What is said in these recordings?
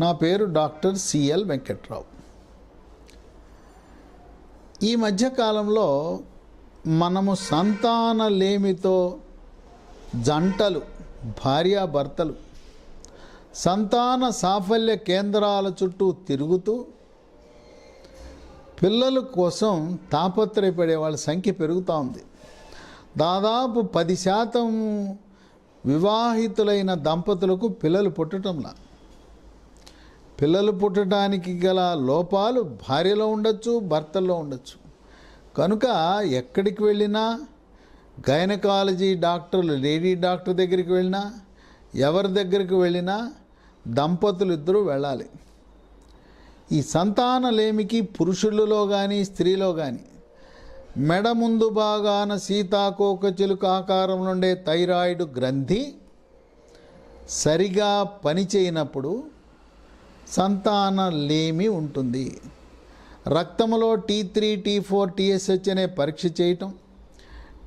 నా పేరు doctor CL Venkatrao. ఈ మధ్యకాలంలో మనము సంతానలేమితో జంటలు భార్యాభర్తలు సంతాన సాఫల్య కేంద్రాల చుట్టూ తిరుగుతూ పిల్లల కోసం తాపత్రయపడే వాళ్ళ సంఖ్య పెరుగుతూ ఉంది. దాదాపు పది శాతం వివాహితులైన దంపతులకు పిల్లలు పుట్టడంలా పిల్లలు పుట్టడానికి గల లోపాలు భార్యలో ఉండొచ్చు భర్తల్లో ఉండొచ్చు. కనుక ఎక్కడికి వెళ్ళినా గైనకాలజీ డాక్టర్లు లేడీ డాక్టర్ దగ్గరికి వెళ్ళినా ఎవరి దగ్గరికి వెళ్ళినా దంపతులు ఇద్దరూ వెళ్ళాలి. ఈ సంతానలేమికి పురుషులలో కానీ స్త్రీలో కానీ మెడ ముందు భాగాన సీతాకోక చిలుక ఆకారంలో ఉండే థైరాయిడ్ గ్రంథి సరిగా పనిచేయనప్పుడు సంతానలేమి ఉంటుంది. రక్తంలో T three T four TSH అనే పరీక్ష చేయటం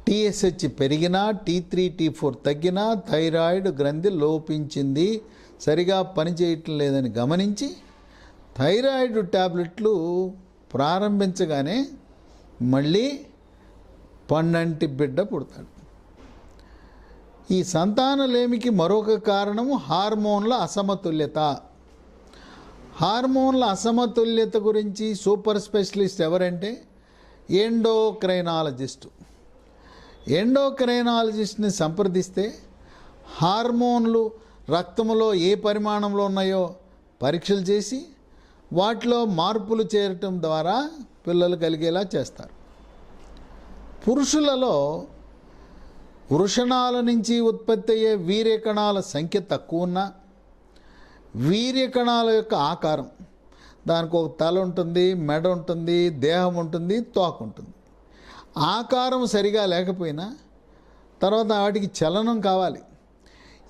టీఎస్హెచ్ పెరిగినా టీ త్రీ టీ ఫోర్ తగ్గినా థైరాయిడ్ గ్రంథి లోపించింది. సరిగా పనిచేయటం లేదని గమనించి థైరాయిడ్ ట్యాబ్లెట్లు ప్రారంభించగానే మళ్ళీ పన్నంటి బిడ్డ పుడతాడు. ఈ సంతానలేమికి మరొక కారణము హార్మోన్ల అసమతుల్యత. హార్మోన్ల అసమతుల్యత గురించి సూపర్ స్పెషలిస్ట్ ఎవరంటే ఎండోక్రైనాలజిస్టు. ఎండోక్రైనాలజిస్ట్ని సంప్రదిస్తే హార్మోన్లు రక్తంలో ఏ పరిమాణంలో ఉన్నాయో పరీక్షలు చేసి వాటిలో మార్పులు చేరటం ద్వారా పిల్లలు కలిగేలా చేస్తారు. పురుషులలో వృషణాల నుంచి ఉత్పత్తి అయ్యే వీర్యకణాల సంఖ్య తక్కువ ఉన్నా వీర్యకణాల యొక్క ఆకారం. దానికి ఒక తల ఉంటుంది మెడ ఉంటుంది దేహం ఉంటుంది తోక ఉంటుంది. ఆకారం సరిగా లేకపోయినా తర్వాత వాటికి చలనం కావాలి.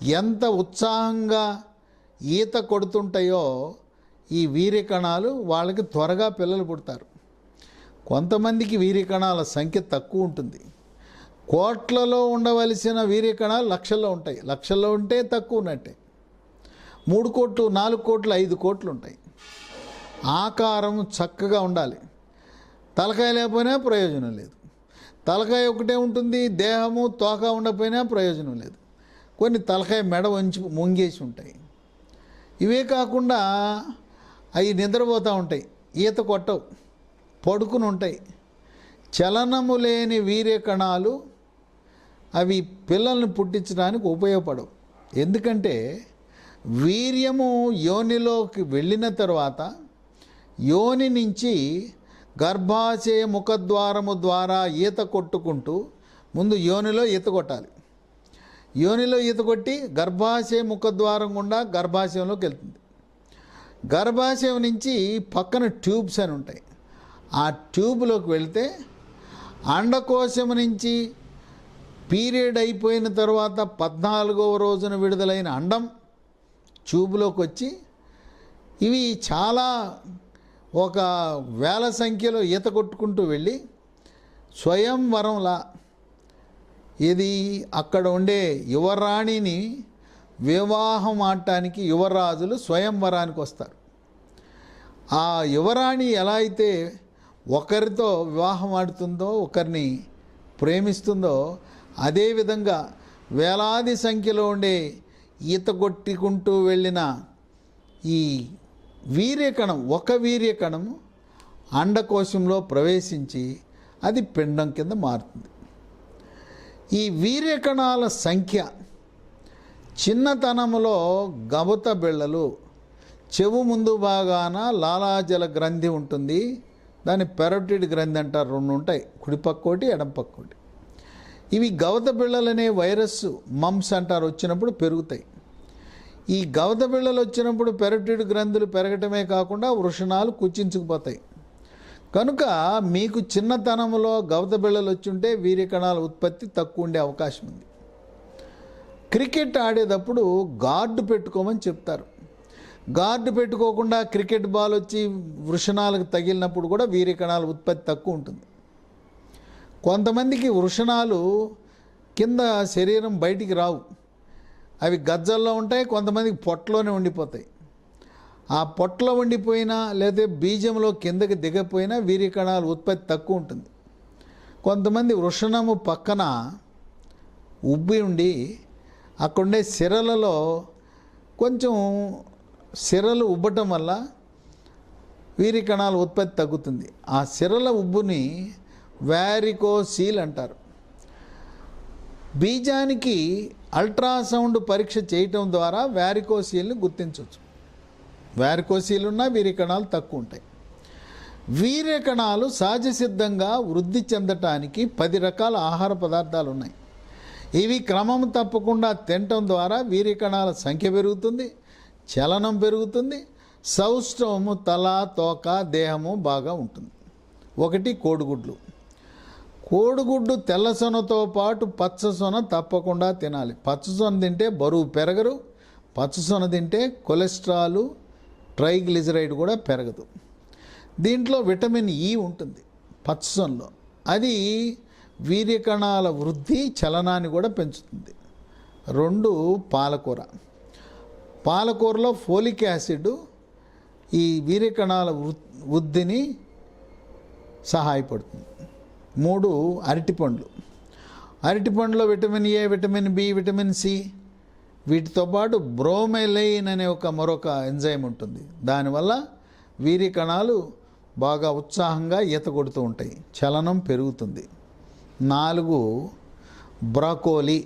ఎంత ఉత్సాహంగా ఈత కొడుతుంటాయో ఈ వీర్యకణాలు వాళ్ళకి త్వరగా పిల్లలు పుడతారు. కొంతమందికి వీర్యకణాల సంఖ్య తక్కువ ఉంటుంది. కోట్లలో ఉండవలసిన వీర్యకణాలు లక్షల్లో ఉంటాయి. లక్షల్లో ఉంటే తక్కువ ఉన్నట్టే. మూడు కోట్లు నాలుగు కోట్లు ఐదు కోట్లు ఉంటాయి. ఆకారం చక్కగా ఉండాలి. తలకాయ లేకపోయినా ప్రయోజనం లేదు. తలకాయ ఒకటే ఉంటుంది దేహము తోక ఉండకపోయినా ప్రయోజనం లేదు. కొన్ని తలకాయ మెడ వంచి ముంగేసి ఉంటాయి. ఇవే కాకుండా అవి నిద్రపోతూ ఉంటాయి. ఈత కొట్టవు పడుకుని ఉంటాయి. చలనము లేని వీర్యకణాలు అవి పిల్లల్ని పుట్టించడానికి ఉపయోగపడవు. ఎందుకంటే వీర్యము యోనిలోకి వెళ్ళిన తర్వాత యోని నుంచి గర్భాశయ ముఖద్వారము ద్వారా ఈత కొట్టుకుంటూ ముందు యోనిలో ఈత కొట్టాలి. యోనిలో ఈత కొట్టి గర్భాశయ ముఖద్వారం గుండా గర్భాశయంలోకి వెళ్తుంది. గర్భాశయం నుంచి పక్కన ట్యూబ్స్ అని ఉంటాయి. ఆ ట్యూబ్లోకి వెళ్తే అండకోశం నుంచి పీరియడ్ అయిపోయిన తర్వాత పద్నాలుగవ రోజున విడుదలైన అండం ట్యూబ్లోకి వచ్చి ఇవి చాలా ఒక వేల సంఖ్యలో ఈత కొట్టుకుంటూ వెళ్ళి స్వయంవరంలా ఇది అక్కడ ఉండే యువరాణిని వివాహం ఆడటానికి యువరాజులు స్వయంవరానికి వస్తారు. ఆ యువరాణి ఎలా అయితే ఒకరితో వివాహం ఆడుతుందో ఒకరిని ప్రేమిస్తుందో అదేవిధంగా వేలాది సంఖ్యలో ఉండే ఈత కొట్టుకుంటూ వెళ్ళిన ఈ వీర్యకణం ఒక వీర్యకణము అండకోశంలో ప్రవేశించి అది పిండం కింద మారుతుంది. ఈ వీర్యకణాల సంఖ్య చిన్నతనంలో గవత బిళ్ళలు చెవు ముందు భాగాన లాలాజల గ్రంథి ఉంటుంది. దాని పెరటిడ్ గ్రంథి అంటారు రెండు ఉంటాయి కుడిపక్కోటి ఎడంపక్కోటి ఇవి గవత బిళ్ళలనే వైరస్ మమ్స్ అంటారు వచ్చినప్పుడు పెరుగుతాయి. ఈ గవత బిళ్ళలు వచ్చినప్పుడు పెరటిడు గ్రంథులు పెరగటమే కాకుండా వృషణాలు కుచించుకుపోతాయి. కనుక మీకు చిన్నతనంలో గవత బిళ్ళలు వచ్చుంటే వీర్యకణాల ఉత్పత్తి తక్కువ ఉండే అవకాశం ఉంది. క్రికెట్ ఆడేటప్పుడు గార్డు పెట్టుకోమని చెప్తారు. గార్డు పెట్టుకోకుండా క్రికెట్ బాల్ వచ్చి వృషణాలకు తగిలినప్పుడు కూడా వీర్యకణాల ఉత్పత్తి తక్కువ ఉంటుంది. కొంతమందికి వృషణాలు కింద శరీరం బయటికి రావు. అవి గజ్జల్లో ఉంటాయి కొంతమందికి పొట్టలోనే ఉండిపోతాయి. ఆ పొట్టలో ఉండిపోయినా లేదా బీజంలో కిందకి దిగపోయినా వీరి కణాల ఉత్పత్తి తక్కువ ఉంటుంది. కొంతమంది వృషణము పక్కన ఉబ్బి ఉండి అక్కడుండే సిరలలో కొంచెం సిరలు ఉబ్బటం వల్ల వీరి కణాల ఉత్పత్తి తగ్గుతుంది. ఆ సిరల ఉబ్బుని వ్యారికోసీల్ అంటారు. బీజానికి అల్ట్రాసౌండ్ పరీక్ష చేయటం ద్వారా వ్యారికోసీల్ని గుర్తించవచ్చు. వ్యారికోసీల్ ఉన్నా వీరి తక్కువ ఉంటాయి. వీర్యకణాలు సహజ సిద్ధంగా వృద్ధి చెందటానికి పది రకాల ఆహార పదార్థాలు ఉన్నాయి. ఇవి క్రమం తప్పకుండా తినటం ద్వారా వీర్య సంఖ్య పెరుగుతుంది చలనం పెరుగుతుంది సౌష్ఠవము తల తోక దేహము బాగా ఉంటుంది. ఒకటి కోడిగుడ్లు. కోడిగుడ్డు తెల్లసొనతో పాటు పచ్చసొన తప్పకుండా తినాలి. పచ్చసొన తింటే బరువు పెరగరు పచ్చసొన తింటే కొలెస్ట్రాల్ ట్రైగ్లిజరైడ్ కూడా పెరగదు. దీంట్లో విటమిన్ ఈ ఉంటుంది పచ్చసొనలో అది వీర్యకణాల వృద్ధి చలనాన్ని కూడా పెంచుతుంది. రెండు పాలకూర. పాలకూరలో ఫోలిక్ యాసిడ్ ఈ వీర్యకణాల వృ- వృద్ధిని సహాయపడుతుంది. మూడు అరటిపండ్లు అరటిపండులో vitamin A vitamin B vitamin C. వీటితో పాటు బ్రోమెలైన్ అనే ఒక మరొక ఎంజైమ్ ఉంటుంది. దానివల్ల వీరి కణాలు బాగా ఉత్సాహంగా ఈత కొడుతూ ఉంటాయి. చలనం పెరుగుతుంది. నాలుగు బ్రాకోలీ.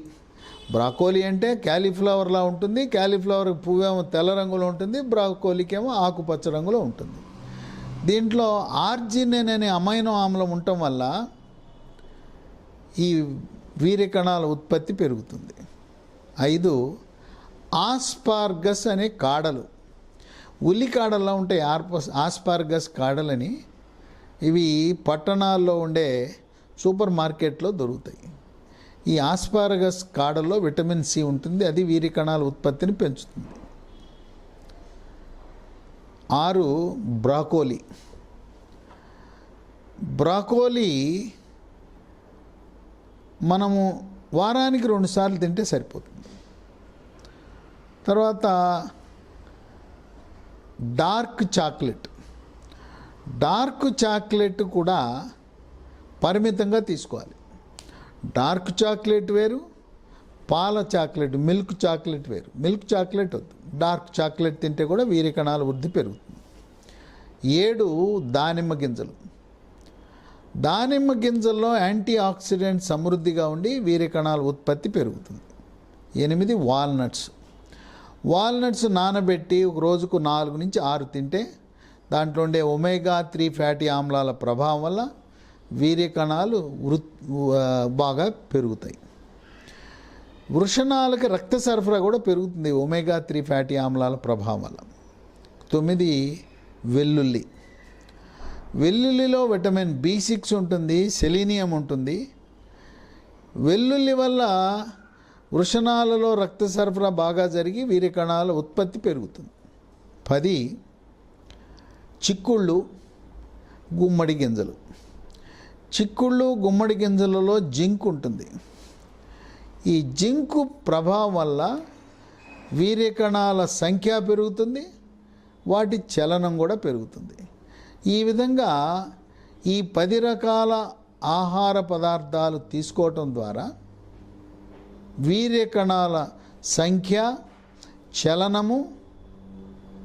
బ్రాకోలీ అంటే క్యాలీఫ్లవర్లా ఉంటుంది. క్యాలీఫ్లవర్ పువ్వేమో తెల్ల రంగులో ఉంటుంది. బ్రాకోలీకి ఆకుపచ్చ రంగులో ఉంటుంది. దీంట్లో ఆర్జినిన్ అనే అమైనో ఆమ్లం ఉండటం వల్ల ఈ వీర్య ఉత్పత్తి పెరుగుతుంది. ఐదు ఆస్పార్గస్ అనే కాడలు. ఉల్లి కాడల్లో ఉంటాయి ఆర్పస్ ఆస్పార్గస్ కాడలని ఇవి పట్టణాల్లో ఉండే సూపర్ మార్కెట్లో దొరుకుతాయి. ఈ ఆస్పారగస్ కాడల్లో విటమిన్ సి ఉంటుంది అది వీరి కణాల ఉత్పత్తిని పెంచుతుంది. ఆరు బ్రాకోలీ. బ్రాకోలీ మనము వారానికి రెండుసార్లు తింటే సరిపోతుంది. తర్వాత డార్క్ చాక్లెట్. డార్క్ చాక్లెట్ కూడా పరిమితంగా తీసుకోవాలి. డార్క్ చాక్లెట్ వేరు పాల చాక్లెట్ మిల్క్ చాక్లెట్ వేరు. మిల్క్ చాక్లెట్ వద్దు. డార్క్ చాక్లెట్ తింటే కూడా వీరి కణాల వృద్ధి పెరుగుతుంది. ఏడు దానిమ్మ గింజలు. దానిమ్మ గింజల్లో యాంటీ ఆక్సిడెంట్ సమృద్ధిగా ఉండి వీరి కణాల ఉత్పత్తి పెరుగుతుంది. ఎనిమిది వాల్నట్స్. వాల్నట్స్ నానబెట్టి ఒక రోజుకు నాలుగు నుంచి ఆరు తింటే దాంట్లో ఉండే ఒమేగా త్రీ ఫ్యాటీ ఆమ్లాల ప్రభావం వల్ల వీర్య కణాలు వృ బాగా పెరుగుతాయి. వృషణాలకి రక్త సరఫరా కూడా పెరుగుతుంది ఒమేగా త్రీ ఫ్యాటీ ఆమ్లాల ప్రభావం వల్ల. తొమ్మిది వెల్లుల్లి. వెల్లుల్లిలో విటమిన్ బి సిక్స్ ఉంటుంది సెలీనియం ఉంటుంది. వెల్లుల్లి వల్ల వృషణాలలో రక్త సరఫరా బాగా జరిగి వీరి కణాల ఉత్పత్తి పెరుగుతుంది. పది చిక్కుళ్ళు గుమ్మడి గింజలు. చిక్కుళ్ళు గుమ్మడి గింజలలో జింక్ ఉంటుంది. ఈ జింకు ప్రభావం వల్ల వీర్యకణాల సంఖ్య పెరుగుతుంది వాటి చలనం కూడా పెరుగుతుంది. ఈ విధంగా ఈ పది రకాల ఆహార పదార్థాలు తీసుకోవటం ద్వారా వీర్యకణాల సంఖ్య చలనము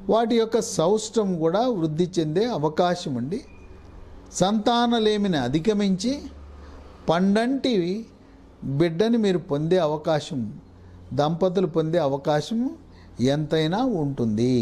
వాటి యొక్క సౌష్టం కూడా వృద్ధి చెందే అవకాశం ఉండి సంతానలేమిని అధిగమించి పండంటి బిడ్డని మీరు పొందే అవకాశం దంపతులు పొందే అవకాశం ఎంతైనా ఉంటుంది.